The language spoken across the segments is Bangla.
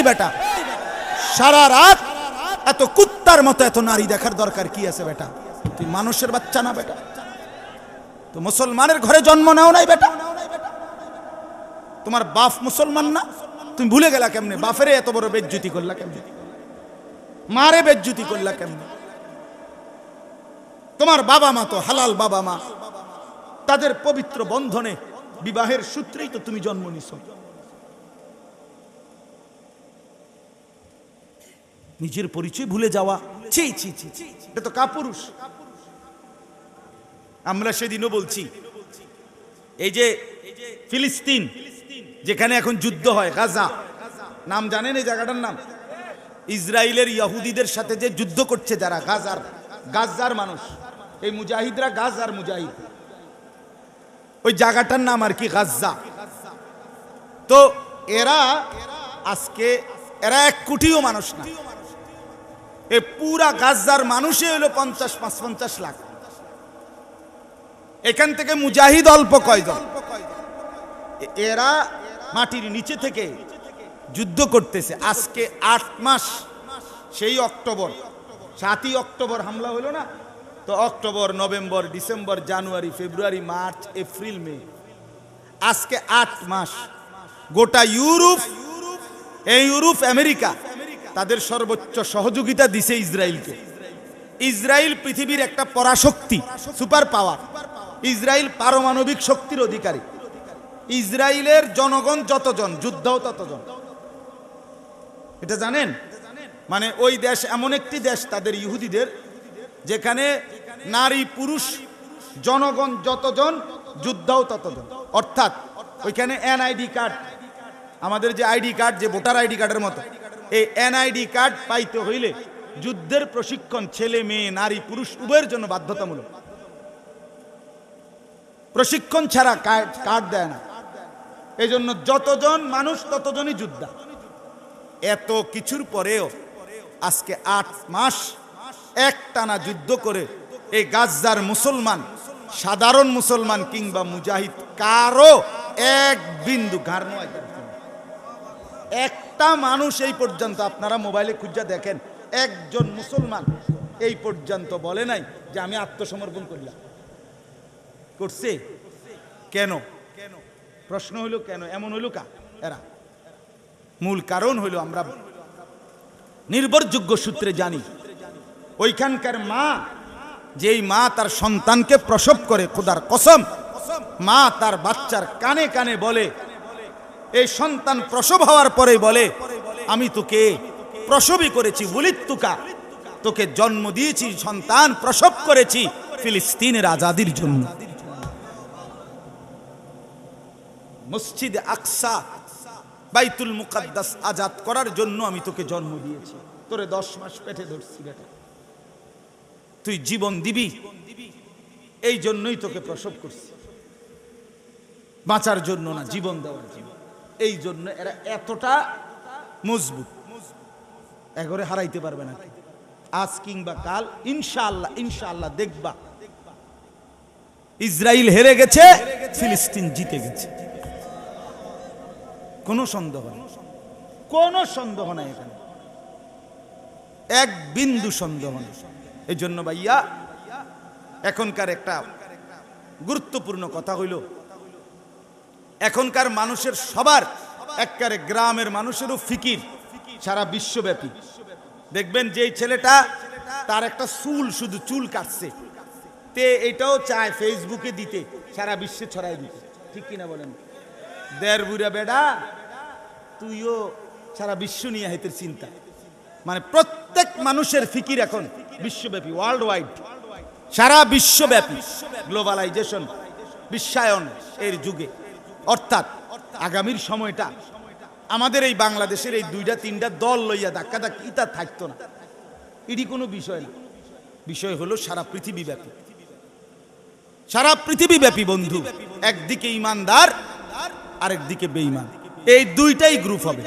এই বেটা। সারা রাত এত কুত্তার মতো এত নারী দেখার দরকার কি আছে বেটা? তুই মানুষের বাচ্চা না বেটা? তো মুসলমানের ঘরে জন্ম নাও নাই বেটা। তোমার বাপ মুসলমান না? তুমি ভুলে গেলা কেমনে? বাপেরে এত বড় বেজ্জুতি করলা কেমনে? মারে বেজ্জুতি করলা কেমনে? তোমার বাবা মা তো হালাল বাবা মা। তাদের পবিত্র বন্ধনে বিবাহের সূত্রেই তো তুমি জন্ম নিছ। নিজের পরিচয় ভুলে যাওয়া। ছি ছি ছি। এটা তো কাপুরুষ। আমরা সেদিনও বলছি, এই যে ফিলিস্তিন, যেখানে এখন যুদ্ধ হয়, গাজা, নাম জানেন এই জায়গাটার নাম? ইসরায়েলের ইয়াহুদিদের সাথে যে যুদ্ধ করছে যারা, গাজার গাজার মানুষ, এই মুজাহিদরা গাজার মুজাহিদ। ওই জায়গাটার নাম আর কি, গাজ্জা। তো এরা আজকে, এরা এক কোটিও মানুষ না। এ পুরা গাজার মানুষে হলো পঞ্চাশ, পাঁচ, পঞ্চাশ লাখ। এখান থেকে মুজাহিদ অল্প কয়জন? এরা মাটির নিচে থেকে যুদ্ধ করতেছে। আজকে আট মাস, সেই অক্টোবর, সাতই অক্টোবর হামলা হলো না? তো October, November, December, January, February, March, April, May. আজকে আট মাস, গোটা ইউরোপ, এই ইউরোপ, আমেরিকা তাদের সর্বোচ্চ সহযোগিতা দিছে ইসরায়েলকে। ইসরায়েল পৃথিবীর একটা পরাশক্তি সুপার পাওয়ার ইসরায়েল পারমাণবিক শক্তির অধিকারী। ইসরায়েলের জনগণ যতজন, যুদ্ধও ততজন। এটা জানেন? মানে ওই দেশ এমন একটি দেশ তাদের ইহুদিদের, যেখানে নারী, পুরুষ, জনগণ যতজন, যুদ্ধও ততজন। অর্থাৎ ওইখানে এনআইডি কার্ড আমাদের যে আইডি কার্ড যে ভোটার আইডি কার্ডের মতো। এই এনআইডি কার্ড পাইতে হইলে যুদ্ধের প্রশিক্ষণ ছেলে, মেয়ে, নারী, পুরুষ উভয়ের জন্য বাধ্যতামূলক। প্রশিক্ষণ ছাড়া কার্ড দেয় না। এই জন্য যতজন মানুষ, ততজনই যোদ্ধা। এত কিছুর পরেও আজকে আট মাস একটানা যুদ্ধ করে এই গাজ্জার মুসলমান, সাধারণ মুসলমান কিংবা মুজাহিদ কারও এক বিন্দু ঘাড় নোয়াই করছে না। একটা মানুষ এই পর্যন্ত, আপনারা মোবাইলে খুঁজা দেখেন, একজন মুসলমান এই পর্যন্ত বলে নাই যে আমি আত্মসমর্পণ করলাম। করছে? কেন? কেন প্রশ্ন হইল কেন? এমন হইল কা? এরা। মূল কারণ হইল আমরা নির্ভরযোগ্য সূত্রে জানি। ওইখানকার মা, যেই মা তার সন্তানকে প্রসব করে, খোদার কসম, মা তার বাচ্চার কানে কানে বলে এই সন্তান প্রসব হওয়ার পরে বলে, আমি তোকে প্রসবই করেছি তুকা। তোকে জন্ম দিয়েছি, সন্তান প্রসব করেছি ফিলিস্তিনের আজাদির জন্য। মসজিদ আকসা, বাইতুল মুকাদ্দাস আজাদ করার জন্য আমি তোকে জন্ম দিয়েছি। তোরে দশ মাস পেটে ধরছি, বেটা। তুই জীবন দিবি, এই জন্যই তোকে প্রসব করছি। বাঁচার জন্য না, জীবন দেওয়ার জন্য। এই জন্য এরা এতটা মজবুত। এগরে হারাইতে পারবে না আজ কিংবা কাল, ইনশাআল্লাহ ইনশাআল্লাহ দেখবা। ইসরায়েল হেরে গেছে, ফিলিস্তিন জিতে গেছে। কোনো সন্দেহ নেই। কোনো সন্দেহ নাই এখানে। এক বিন্দু সন্দেহ নেই। এই জন্য ভাইয়া, এখনকার একটা গুরুত্বপূর্ণ কথা হইল এখনকার মানুষের সবার একবারে গ্রামের মানুষেরও ফিকির সারা বিশ্বব্যাপী। দেখবেন যে ছেলেটা তার একটা চুল শুধু চুল কাটছে। তে এটাও চায় ফেসবুকে দিতে, সারা বিশ্বে ছড়াই দিতে। ঠিক কিনা বলেন? দেড় বুড়া বেডা, তুইও সারা বিশ্ব নিয়ে হেতের চিন্তা। মানে প্রত্যেক মানুষের ফিকির এখন বিশ্বব্যাপী ওয়ার্ল্ড ওয়াইড সারা বিশ্বব্যাপী। গ্লোবালাইজেশন বিশ্বায়ন এর যুগে। অর্থাৎ আগামীর সময়টা। আমাদের এই বাংলাদেশের এই দুইটা, তিনটা দল লইয়া ধাক্কা ধাক্কি ইতা থাকতো না। এটি কোনো বিষয় না। বিষয় হলো সারা পৃথিবী ব্যাপী সারা পৃথিবী ব্যাপী বন্ধু, একদিকে ইমানদার, আরেকদিকে বেঈমান। এই দুইটাই গ্রুপ হবে।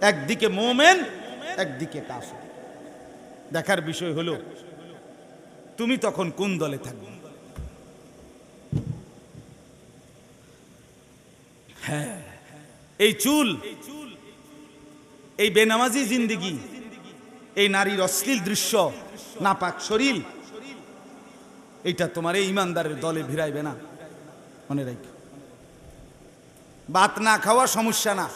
একদিকে মোমেন, একদিকে কাফের। দেখার বিষয় হলো, তুমি তখন কোন দলে থাকবে? হ্যাঁ। এই চুল, এই বেনামাজি জিন্দিগি, এই নারীর অশ্লীল দৃশ্য, নাপাক শরীর, এইটা তোমার এই ইমানদারের দলে ভিড়াইবে না। মনে রাখ। ভাত না খাওয়া সমস্যা না।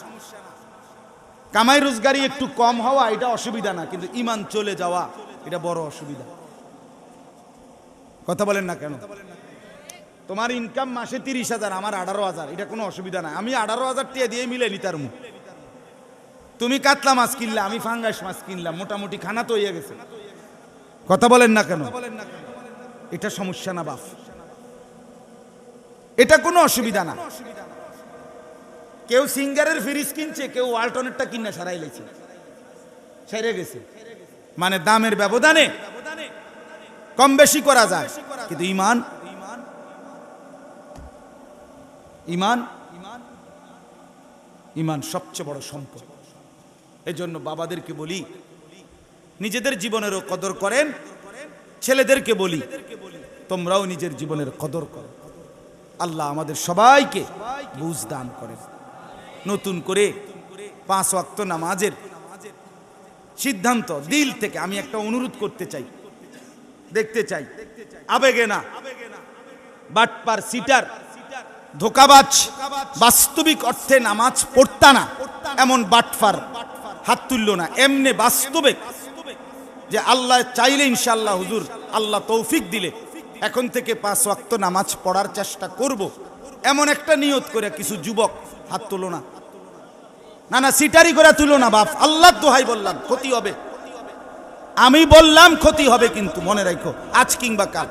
কামাই রোজগারি একটু কম হওয়া, এটা অসুবিধা না, কিন্তু ইমান চলে যাওয়া, এটা বড় অসুবিধা। কথা বলেন না কেন? তোমার ইনকাম মাসে তিরিশ হাজার, আমার আঠারো হাজার, এটা কোনো অসুবিধা না আমি আঠারো হাজার টিয়া দিয়ে মিলে নি তার মুখ তুমি কাতলা মাছ কিনলে, আমি ফাঙ্গাস মাছ কিনলাম, মোটামুটি খানা তো হয়ে গেছে। কথা বলেন না কেন? এটা সমস্যা না বাপ। এটা কোনো অসুবিধা না। কেউ সিঙ্গারের ফ্রিজ কিনছে, কেউ ওয়ালটনেরটা কিনে সারাই লেছে। সেরে গেছে। মানে দামের ব্যবধানে কম বেশি করা যায়। কিন্তু ইমান ইমান? ইমান সবচেয়ে বড় সম্পদ। এই জন্য বাবাদেরকে বলি, নিজেদের জীবনেরও কদর করেন, ছেলেদেরকে বলি, তোমরাও নিজের জীবনের কদর করো। আল্লাহ আমাদের সবাইকে বুঝ দান করেন। নতুন করে পাঁচ ওয়াক্ত নামাজের সিদ্ধান্ত, দিল থেকে আমি একটা অনুরোধ করতে চাই, দেখতে চাই। আবেগে না। বাটপার, সিটার ধোকাবাজ, বাস্তবিক অর্থে নামাজ পড়তা না, এমন বাটফার হাত তুলল না। এমনি বাস্তবিক যে আল্লাহ চাইলে ইনশাল্লাহ হুজুর আল্লাহ তৌফিক দিলে, এখন থেকে পাঁচ ওয়াক্ত নামাজ পড়ার চেষ্টা করব। এমন একটা নিয়ত করে কিছু যুবক হাত তুলো না। না না সিটারি করে তুলো না, বাপ। আল্লাহ দোহাই বললাম, ক্ষতি হবে। আমি বললাম ক্ষতি হবে কিন্তু, মনে রাখো, আজ কিংবা কাজ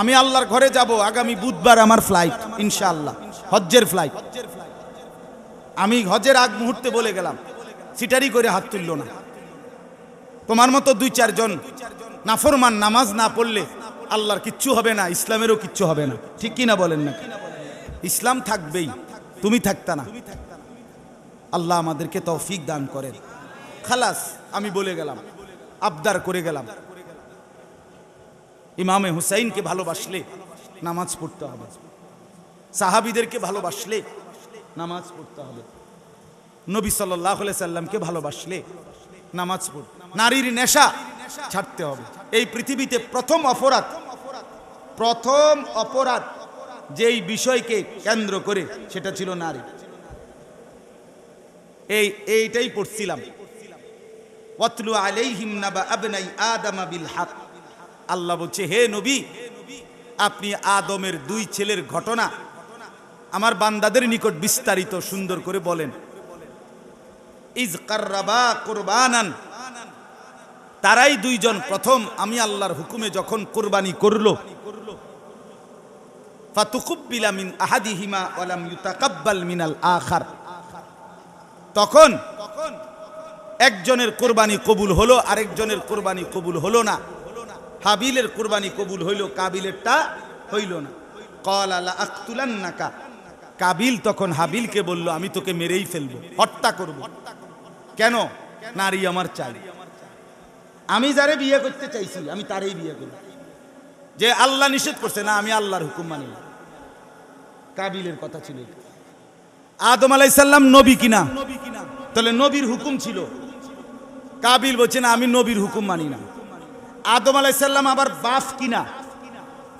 আমি আল্লাহর ঘরে যাব আগামী বুধবার আমার ফ্লাইট ইনশাআল্লাহ। হজ্জের ফ্লাইট আমি হজের আগ মুহূর্তে বলে গেলাম, সিটারি করে হাত তুলল না। তোমার মতো দুই চারজন নাফরমান নামাজ না পড়লে আল্লাহর কিচ্ছু হবে না, ইসলামেরও কিচ্ছু হবে না। ঠিক কি না বলেন না ইসলাম থাকবেই, তুমি থাকতা না। আল্লাহ আমাদেরকে তৌফিক দান করেন। খালাস, আমি বলে গেলাম, আবদার করে গেলাম। ইমামে হুসাইনকে ভালোবাসলে নামাজ পড়তে হবে। সাহাবিদেরকে ভালোবাসলে নামাজ পড়তে হবে। নবী সাল্লাহ সাল্লামকে ভালোবাসলে নামাজ পড়, নারীর নেশা ছাড়তে হবে। এই পৃথিবীতে প্রথম অপরাধ প্রথম অপরাধ যেই বিষয়কে কেন্দ্র করে সেটা ছিল নারী। এই, এইটাই পড়ছিলাম। ওয়াতলু আলাইহিম নাবা আবনাই আদামা বিল হক। আল্লাহ বলছে, হে নবী, আপনি আদমের দুই ছেলের ঘটনা আমার বান্দাদের নিকট বিস্তারিত সুন্দর করে বলেন। ইজ কার্রাবা কোরবানান। তারাই দুইজন প্রথম আমি আল্লাহর হুকুমে যখন কোরবানি করল। তখন একজনের কোরবানি কবুল হলো, আরেকজনের কোরবানি কবুল হলো না। হাবিলের কোরবানি কবুল হইল, কাবিলেরটা হইল না। কল আলা আখতুলান্নাকা কাবিল তখন হাবিলকে বলল, আমি তোকে মেরেই ফেলব, হত্যা করব। কেন? নারী আমার চাই। আমি যারে বিয়ে করতে চাইছি, আমি তারই বিয়ে করব। যে আল্লাহ নিষেধ করছে, না, আমি আল্লাহর হুকুম মানি কাবিলের কথা ছিল। আদম আলাইসাল্লাম নবী কিনা? তাহলে নবীর হুকুম ছিল। কাবিল বলছে, না, আমি নবীর হুকুম মানি না। আদম আলাইসাল্লাম আবার বাফ কিনা?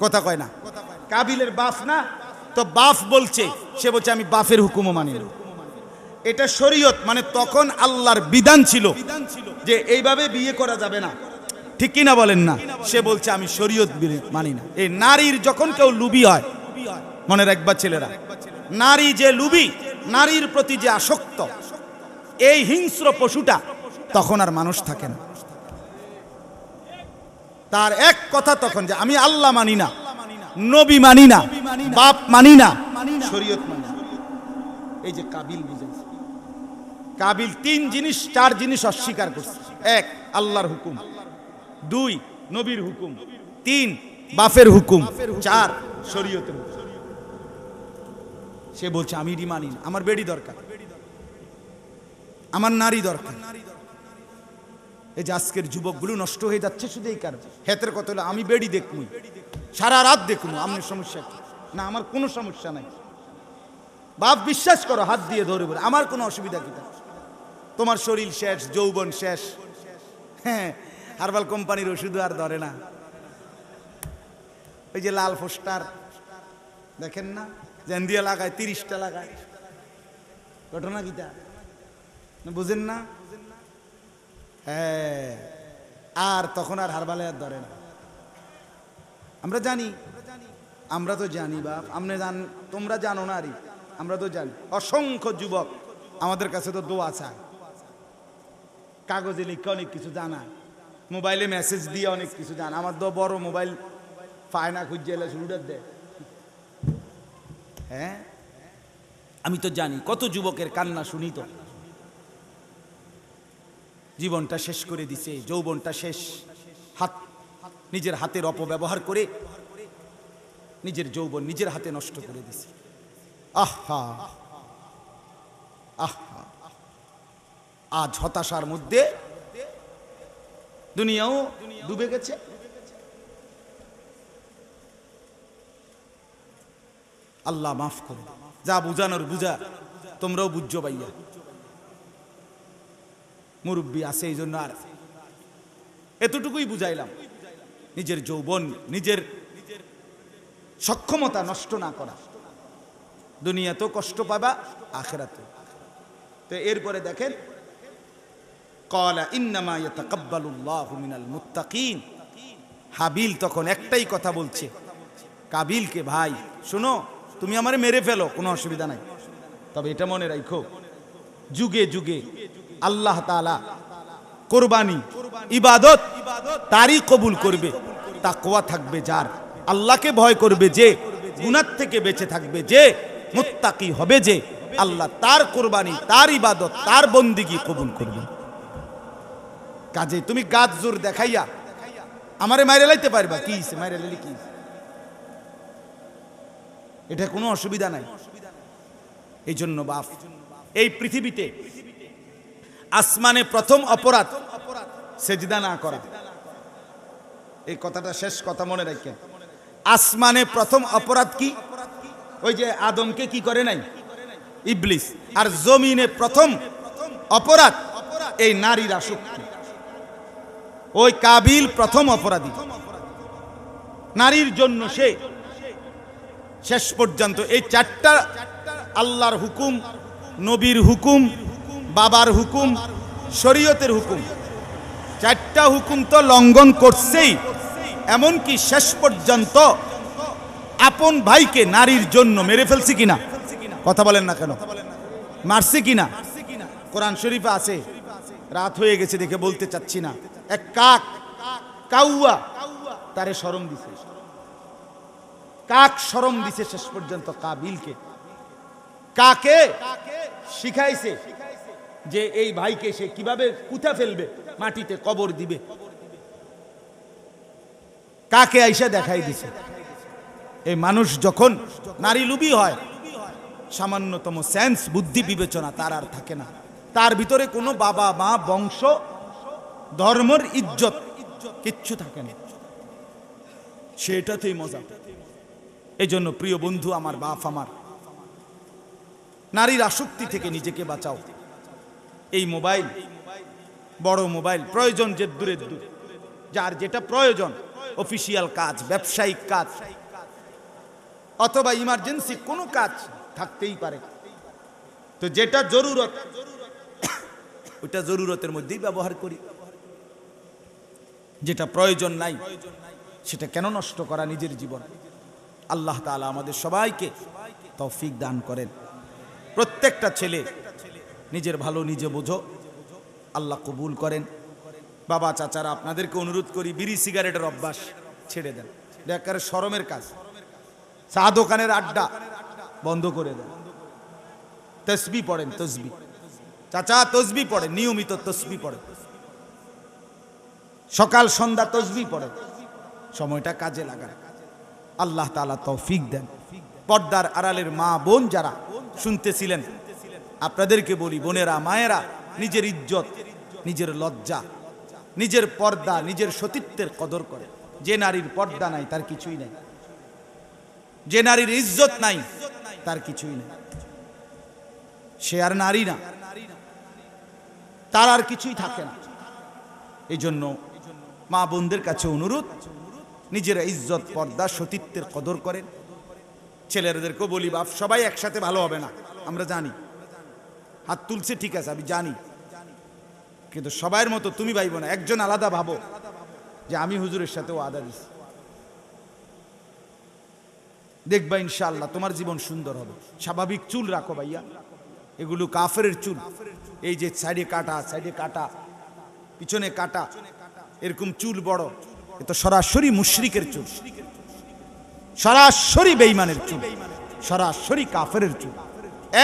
কথা কয় না। কাবিলের বাফ না? তো বাফ বলছে, সে বলছে, আমি বাফের হুকুমও মানি এটা শরীয়ত মানে তখন আল্লাহর বিধান ছিল যে এইভাবে বিয়ে করা যাবে না। ঠিক কিনা বলেন না? সে বলছে, আমি শরীয়ত মানি না। এই নারীর যখন কেউ লুবি হয়, মনে রাখবা ছেলেরা, নারী যে লুবি, নারীর প্রতি যে আসক্ত, এই হিংস্র পশুটা তখন আর মানুষ থাকে না। তার এক কথা তখন যে আমি আল্লাহ মানি না, নবী মানি না, বাপ মানি না, শরীয়ত মানি এই যে কাবিল কাবিল তিন জিনিস, চার জিনিস অস্বীকার করছে। এক, আল্লাহর হুকুম। দুই, নবীর হুকুম। তিন বাফের হুকুম। চার, শরীয়তের সে বলছে, আমি এটি মানি আমার বেড়ি দরকার। আমার নারী দরকার। এই যে আজকের যুবকগুলো নষ্ট হয়ে যাচ্ছে শুধু এই কারণে। হেতের কথা হলো, আমি বেড়ি দেখমুই। সারা রাত দেখমু আপনার সমস্যা না, আমার কোনো সমস্যা নাই। বাপ, বিশ্বাস করো, হাত দিয়ে ধরে বলে, আমার কোনো অসুবিধা কি? তোমার শরীর শেষ, যৌবন শেষ। হ্যাঁ হার্বাল কোম্পানির ওষুধ আর ধরে না। ওই যে লাল পোস্টার দেখেন না? জেন দিয়ে লাগায়, তিরিশটা লাগায়। ঘটনা না, বুঝেন না? হ্যাঁ। আর তখন আর হারবালে আর ধরে না। আমরা জানি। আমরা তো জানি বাপ। আপনি জান তোমরা জানো না আরই আমরা তো জানি। অসংখ্য যুবক আমাদের কাছে তো দোয়া চায়। কাগজে লিখে অনেক কিছু জানা মোবাইলে মেসেজ দিয়ে অনেক কিছু জানা আমার তো বড় মোবাইল পায় না, খুঁজে এলে শুরুটার দেয়। হ্যাঁ? আমি তো জানি। কত যুবকের কান্না শুনি তো। জীবনটা শেষ করে দিছে, যৌবনটা শেষ। হাত নিজের হাতের অপব্যবহার করে নিজের যৌবন নিজের হাতে নষ্ট করে দিছে। আহা! আহা! আজ হতাশার মধ্যে দুনিয়াও ডুবে গেছে। আল্লাহ মাফ করে যা বুঝানোর বুঝা, তোমরাও বুঝছ ভাইয়া। মুরব্বী আছে, এই জন্য আর এতটুকুই বুঝাইলাম। নিজের যৌবন, নিজের সক্ষমতা নষ্ট না করা। দুনিয়াতেও কষ্ট পাবা, আখেরাতেও। তো এরপরে দেখেন কলা ইন্নামা ইয়াতাকাব্বালুল্লাহু মিনাল মুত্তাকিন। হাবিল তখন একটাই কথা বলছে, কাবিলকে, ভাই, শোনো, তুমি আমারে মেরে ফেলো, কোনো অসুবিধা নাই। তবে এটা মনে রাখো, যুগে যুগে আল্লাহ তাআলা কোরবানি, ইবাদত, তারই কবুল করবে। তাকওয়া থাকবে যার। আল্লাহকে ভয় করবে যে গুনার থেকে বেঁচে থাকবে যে, মুত্তাকি হবে যে, আল্লাহ তার কোরবানি, তার ইবাদত, তার বন্দিগি কবুল করবে। কাজে তুমি গাছ জোর দেখাইয়া আমারে মাইরে লাইতে পারবা? কি? মাইরে লাইলে কি? এটা কোনো অসুবিধা নাই। এই জন্য বাপ, এই পৃথিবীতে আসমানে প্রথম অপরাধ সেজদা না করা। এই কথাটা শেষ কথা মনে রাখেন আসমানে প্রথম অপরাধ কি? ওই যে আদমকে কি করে নাই? ইবলিস। আর জমিনে প্রথম অপরাধ এই নারীর আসক্তি। ওই কাবিল প্রথম অপরাধী। নারীর জন্য সে শেষ পর্যন্ত এই চারটা আল্লাহর হুকুম, নবীর হুকুম বাবার হুকুম, শরীয়তের হুকুম। চারটা হুকুম তো লঙ্ঘন করছেই। এমনকি শেষ পর্যন্ত আপন ভাইকে নারীর জন্য মেরে ফেলছি কিনা? কথা বলেন না কেন? মারছে কিনা? কোরআন শরীফে আছে। রাত হয়ে গেছে দেখে বলতে চাচ্ছি না। এক কাক, কাউয়া, তারে শরম দিছে। কাক শরম দিছে শেষ পর্যন্ত কাবিলকে। কাকে? শিখাইছে। যে এই ভাইকে সে কীভাবে কুথা ফেলবে? মাটিতে কবর দিবে। কাকে আইসা দেখাই দিছে? এই মানুষ যখন নারী লুবি হয়, সামান্যতম সেন্স বুদ্ধি বিবেচনা, তার আর থাকে না। তার ভিতরে কোনো বাবা, মা, বংশ, ধর্মর ইজ্জত কিচ্ছু থাকে না। সেটাতেই মজা। এই জন্য প্রিয় বন্ধু, আমার বাপ আমার, নারীর আসক্তি থেকে নিজেকে বাঁচাও। এই মোবাইল, বড় মোবাইল, প্রয়োজন যে দূরের দূর। যার যেটা প্রয়োজন অফিসিয়াল কাজ, ব্যবসায়িক কাজ, অথবা ইমার্জেন্সি কোনো কাজ থাকতেই পারে। তো যেটা জরুরত ওটা জরুরতের মধ্যেই ব্যবহার করি। যেটা প্রয়োজন নাই, সেটা কেন নষ্ট করা নিজের জীবন? আল্লাহ তাআলা আমাদের সবাইকে তৌফিক দান করেন। প্রত্যেকটা ছেলে নিজের ভালো নিজে বোঝো। আল্লাহ কবুল করেন। বাবা, চাচারা, আপনাদেরকে অনুরোধ করি, বিড়ি সিগারেটের অভ্যাস ছেড়ে দেন। একেবারে শরমের কাজ। চা দোকানের আড্ডা বন্ধ করে দেন। তসবি পড়েন, তসবি। চাচা, তসবি পড়েন, নিয়মিত তসবি পড়েন। সকাল, সন্ধ্যা তসবি পড়ে সময়টা কাজে লাগান। আল্লাহ তাআলা তৌফিক দেন। পর্দার আড়ালের মা, বোন যারা শুনতেছিলেন আপনাদেরকে বলি, বোনেরা, মায়েরা, নিজের ইজ্জত, নিজের লজ্জা, নিজের পর্দা, নিজের সতীত্বের কদর করে। যে নারীর পর্দা নাই, তার কিছুই নাই। যে নারীর ইজ্জত নাই, তার কিছুই নাই। সে আর নারী না। তার আর কিছুই থাকে না। এই জন্য মা বোনদের কাছে অনুরোধ, নিজেরা ইজ্জত, পর্দা, সতীত্বের কদর করেন। ছেলেদেরকেও বলি, বাপ, সবাই একসাথে ভালো হবে না। আমরা জানি। হাত তুলছে, ঠিক আছে, আমি জানি। কিন্তু সবাইয়ের মতো তুমি ভাইব না, একজন আলাদা ভাবো যে আমি হুজুরের সাথেও আদা দিছি। দেখবা ইনশাআল্লাহ, তোমার জীবন সুন্দর হবে। স্বাভাবিক চুল রাখো ভাইয়া, এগুলো কাফের চুল। এই যে সাইডে কাটা সাইডে কাটা, পিছনে কাটা, এরকম চুল বড়, এ তো সরাসরি মুশরিকের চুল। সরাসরি বেইমানের চুল, সরাসরি কাফের চুল।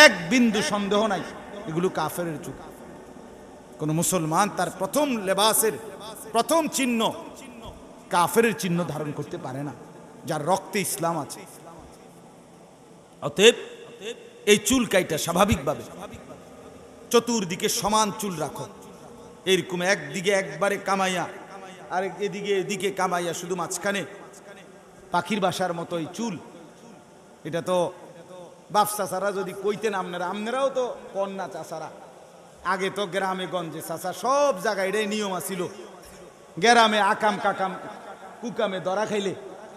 এক বিন্দু সন্দেহ নাই। এগুলো কাফের চুল কোন মুসলমান তার প্রথম লেবাসের প্রথম চিহ্ন কাফের চিহ্ন ধারণ করতে পারে না, যার রক্তে ইসলাম আছে। অতএব এই চুল কাইটা স্বাভাবিকভাবে চতুর্দিকে সমান চুল রাখো। এরকম একদিকে একবারে কামাইয়া, আর এদিকে এদিকে কামাইয়া শুধু মাঝখানে পাখির বাসার মতো এই চুল। এটা তো বাপ চাচারা যদি কইতেন আপনারা আপনারাও তো কন্যা চাচারা। আগে তো গ্রামে, গঞ্জে চাচা সব জায়গায় এটাই নিয়ম আছিল। গ্রামে আকাম কাকাম, কুকামে দরা খাইলে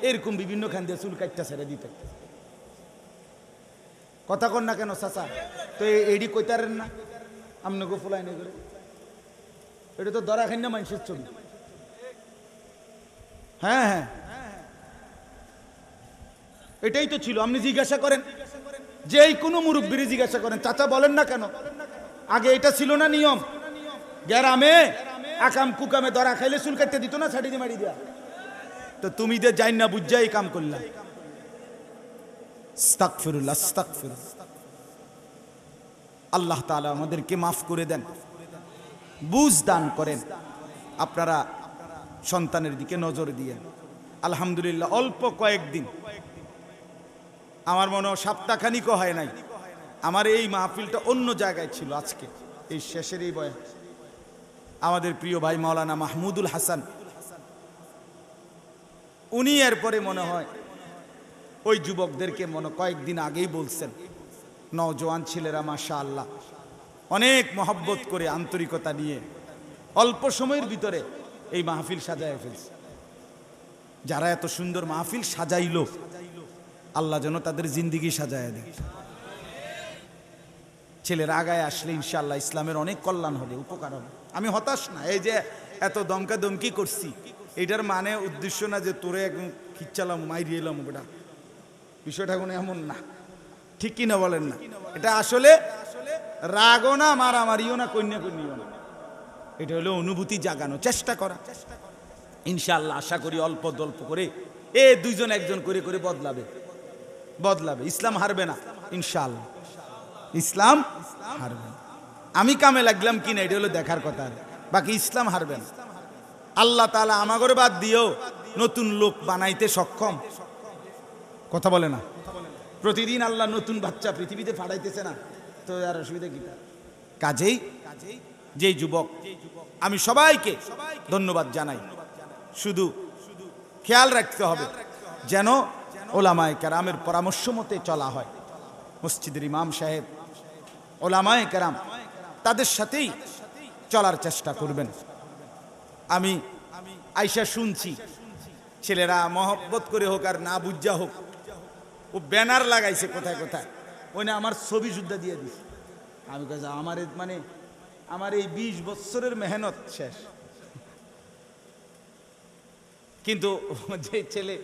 এরকম বিভিন্ন খান দিয়ে চুল কাটটা ছেড়ে দিতে। কথা কন না কেন চাচা? তো এডি কইতারেন না? আপনাকে ফুলাই নেই করে এটা তো দরা খাই না মানুষের ছবি হ্যাঁ হ্যাঁ। এটাই তো ছিল। আপনি জিজ্ঞাসা করেন যেই কোনো মুরব্বীরে জিজ্ঞাসা করেন, চাচা বলেন না কেন? আগে এটা ছিল না নিয়ম। গ্যারামে আকাম কুকামে দরা খাইলে চুল কাটতে দিত না ছাড়ি দিয়ে মারি দিয়া। তো তুমি যে যাই না বুঝা এই কাম করলাম। আল্লাহ তাআলা আমাদেরকে মাফ করে দেন। বুঝ দান করেন। আপনারা সন্তানের দিকে নজর দিয়েন। আলহামদুলিল্লাহ, অল্প কয়েকদিন আমার মনে হয় সপ্তাহখানিকও হয় নাই। আমার এই মাহফিলটা অন্য জায়গায় ছিল আজকে, এই শেষের এই বয়ে আমাদের প্রিয় ভাই মাওলানা মাহমুদুল হাসান, উনি এরপরে মনে হয় ওই যুবকদেরকে মনে কয়েকদিন আগেই বলছেন, নওজোয়ান ছেলেরা মাশা আল্লাহ অনেক মহব্বত করে আন্তরিকতা নিয়ে অল্প সময়ের ভিতরে এই মাহফিল সাজায় ফেলছে। যারা এত সুন্দর মাহফিল সাজাইলো আল্লাহ যেন তাদের জিন্দিগি সাজায় দেয়। ছেলের আগায় আসলে ইনশাআল্লাহ ইসলামের অনেক কল্যাণ হবে, উপকার হবে। আমি হতাশ না, এই যে এত দমকা দমকি করছি, এটার মানে উদ্দেশ্য না যে তোরে একদম খিচ্চালাম মাইরিয়ে এলাম বেটা। বিষয়টা কোনো এমন না, ঠিক কিনা বলেন না? এটা আসলে রাগও না, মারামারিও না কন্যা কন্যাও না। এটা হলো অনুভূতি জাগানো, চেষ্টা করা। ইনশাল্লাহ আশা করি অল্প অল্প করে এ দুইজন একজন করে করে বদলাবে। বদলাবে। ইসলাম হারবে না, ইনশাআল্লাহ। ইসলাম হারবে। আমি কামে লাগলাম কি না, এটা হলো দেখার কথা বাকি ইসলাম হারবে না। আল্লাহ তালা আমাগরে বাদ দিয়েও নতুন লোক বানাইতে সক্ষম। কথা বলে না। প্রতিদিন আল্লাহ নতুন বাচ্চা পৃথিবীতে ফাড়াইতেছে না। তো আর অসুবিধা কি? কাজেই যেই যুবক, আমি সবাইকে ধন্যবাদ জানাই। শুধু খেয়াল রাখতে হবে যেন ওলামায় কেরামের পরামর্শ মতে চলা হয়। মসজিদের ইমাম সাহেব, ওলামায় কেরাম তাদের সাথেই চলার চেষ্টা করবেন। আমি আইসা শুনছি, ছেলেরা মহব্বত করে হোক আর না বুঝা হোক, ও ব্যানার লাগাইছে কোথায় কোথায়। ওই না আমার ছবি যুদ্ধ দিয়ে দিস আমি কাছে আমার মানে আমার এই বিশ বছরের মেহনত শেষ। কিন্তু যে ছেলে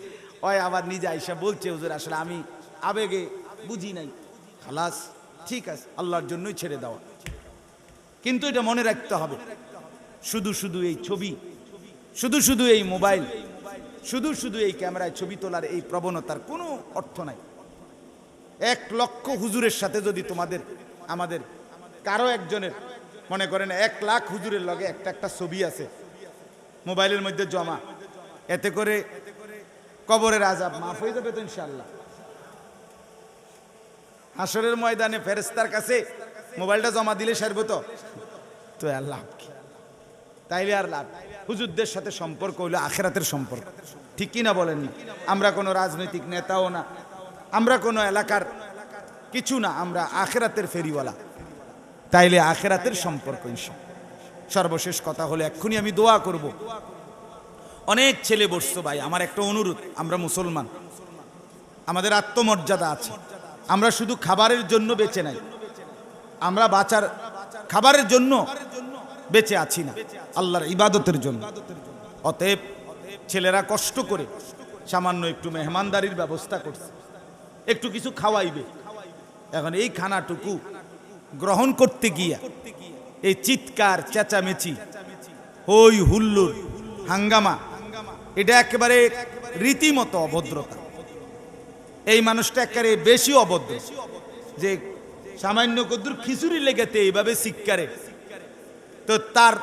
ওই আবার নিজে আইসা বলছে, হুজুর, আসলে আমি আবেগে বুঝি নাই। খালাস, ঠিক আছে, আল্লাহর জন্যই ছেড়ে দেওয়া। কিন্তু এটা মনে রাখতে হবে, শুধু শুধু এই ছবি, শুধু শুধু এই মোবাইল, শুধু শুধু এই ক্যামেরায় ছবি তোলার এই প্রবণতার কোনো অর্থ নাই। এক লক্ষ হুজুরের সাথে যদি তোমাদের, আমাদের, কারও একজনের, মনে করেন এক লাখ হুজুরের লগে একটা একটা ছবি আছে, মোবাইলের মধ্যে জমা, এতে করে কবরের আজাব মাফ হয়ে যাবে তো ইনশাল্লাহ হাসরের ময়দানে ফেরেস্তার কাছে মোবাইলটা জমা দিলে সারবো তো। তো আর লাভ কি? তাইলে আর লাভ হুজুরদের সাথে সম্পর্ক হইল আখেরাতের সম্পর্ক। ঠিক কি না বলেন আমরা কোনো রাজনৈতিক নেতাও না। আমরা কোনো এলাকার কিছু না, আমরা আখেরাতের ফেরিওয়ালা। তাইলে আখেরাতের সম্পর্ক ইনশাল্লাহ সর্বশেষ কথা হলো, এক্ষুনি আমি দোয়া করব। অনেক ছেলে বসছো ভাই, আমার একটা অনুরোধ, আমরা মুসলমান। আমাদের আত্মমর্যাদা আছে। আমরা শুধু খাবারের জন্য বেঁচে নাই। আমরা বাঁচার, খাবারের জন্য বেঁচে আছি না, আল্লাহর ইবাদতের জন্য। অতএব ছেলেরা কষ্ট করে সামান্য একটু মেহমানদারির ব্যবস্থা করছে। একটু কিছু খাওয়াইবে। এখন এই খানাটুকু গ্রহণ করতে গিয়া এই চিৎকার, চেঁচামেচি, হই হুল্লুর হাঙ্গামা এটা একেবারে রীতিমতো অভদ্রতা। এই মানুষটা একেবারে বেশি অভদ্র। যে সামান্য কদ্দুর খিচুড়ি লেগেতে এইভাবে শিক্ষারে তো তার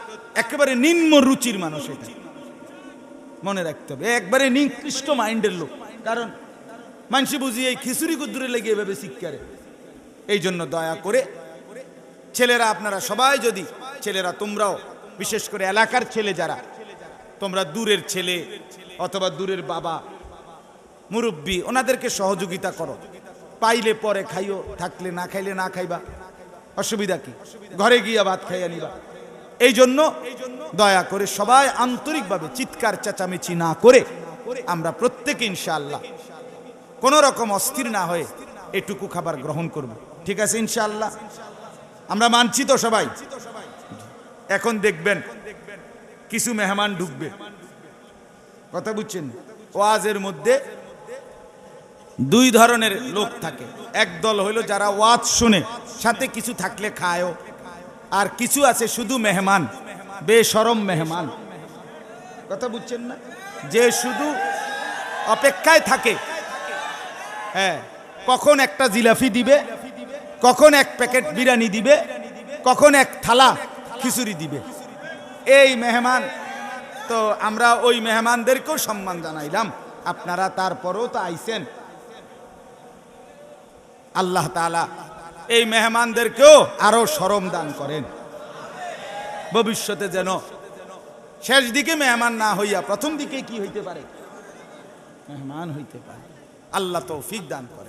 একেবারে নিম্ন রুচির মানুষ এটা। মনে রাখতে হবে একবারে নিকৃষ্ট মাইন্ডের লোক। কারণ মানসি বুঝি এই খিচুড়ি কুদ্দুরে লেগে এভাবে শিক্ষারে এই জন্য দয়া করে ছেলেরা, আপনারা সবাই যদি, ছেলেরা তোমরাও, বিশেষ করে এলাকার ছেলে যারা তোমরা দূরের ছেলে অথবা দূরের বাবা, মুরব্বী, ওনাদেরকে সহযোগিতা করো। পাইলে পরে খাইও, থাকলে না খাইলে না খাইবা। অসুবিধা কি? ঘরে গিয়া ভাত খাইয়া নিবা। এই জন্য দয়া করে সবাই আন্তরিকভাবে চিৎকার, চেঁচামেচি না করে আমরা প্রত্যেকে ইনশাআল্লাহ কোনো রকম অস্থির না হয়ে এটুকু খাবার গ্রহণ করব। ঠিক আছে ইনশাআল্লাহ? আমরা মানছি তো সবাই? এখন দেখবেন কিছু মেহমান ঢুকবে। কথা বুঝছেন? ওয়াজের মধ্যে দুই ধরনের লোক থাকে। এক দল হইল যারা ওয়াজ শুনে, সাথে কিছু থাকলে খায়ও। আর কিছু আছে শুধু মেহমান বেসরম মেহমান। কথা বুঝছেন না? যে শুধু অপেক্ষায় থাকে। হ্যাঁ কখন একটা জিলাফি দিবে, কখন এক প্যাকেট বিরিয়ানি দিবে, কখন এক থালা খিচুড়ি দিবে। এই মেহমান। তো আমরা ওই মেহমানদেরকেও সম্মান জানাইলাম। আপনারা তারপরেও তো আইছেন। আল্লাহ তাআলা এই মেহমানদেরকেও আরও সরম দান করেন। ভবিষ্যতে যেন শেষ দিকে মেহমান না হইয়া প্রথম দিকে কি হইতে পারে? মেহমান হইতে পারে। আল্লাহ তৌফিক দান করেন।